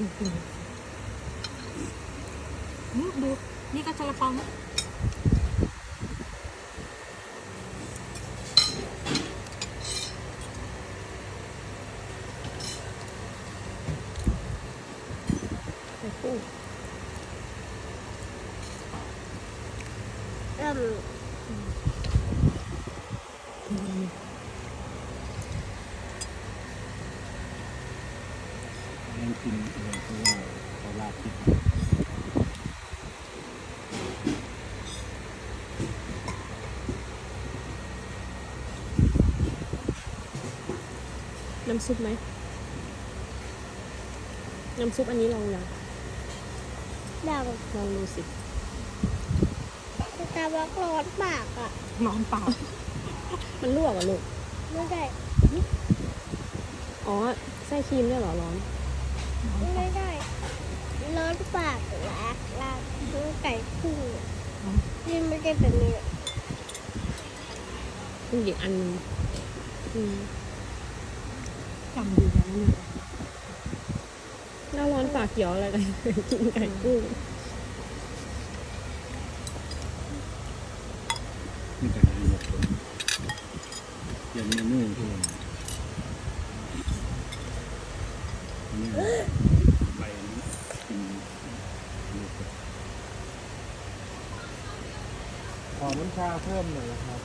จริงๆอืมดู นี่ก็ซาลาเปานะไข่กุ้งเริ่ม ยังกินเลยเพราะว่าเขาลาบที่น้ำซุปไหม น้ำซุปอันนี้ลองยังดังลองดูสิสตาร์บัคร้อนปากอะ นอนเปล่า มันลวกเหรอะลูกไม่ได้ อ๋อ ไส้ครีมด้วยเหรอร้อน ไม่ได้ร้อนปากแหลกลากไก่พุ่งนี่ไม่ได้แบบนี้เป็นอีกอันหนึงอืมจำดีนะนี่หน้าร้อนปากเขียวอะไรกันกินไก่กุ้งมีแต่ให้หมดคนเปลี่ยนเมนูทุกวันนี่ไปกินลูก ขอน้ำชาเพิ่มหน่อยนะครับ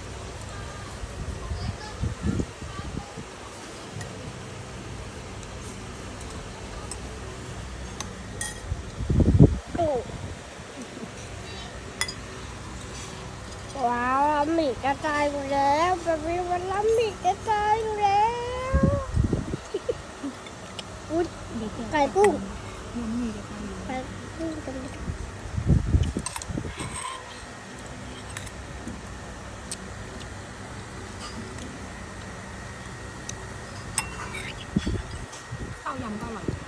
ว้าวลำหมี่กระจายหมดแล้วแบบนี้มันลำหมี่กระจายอยู่แล้ว อุ้ยไก่กุ้งไก่กุ้งกันข้าวยำก็อร่อย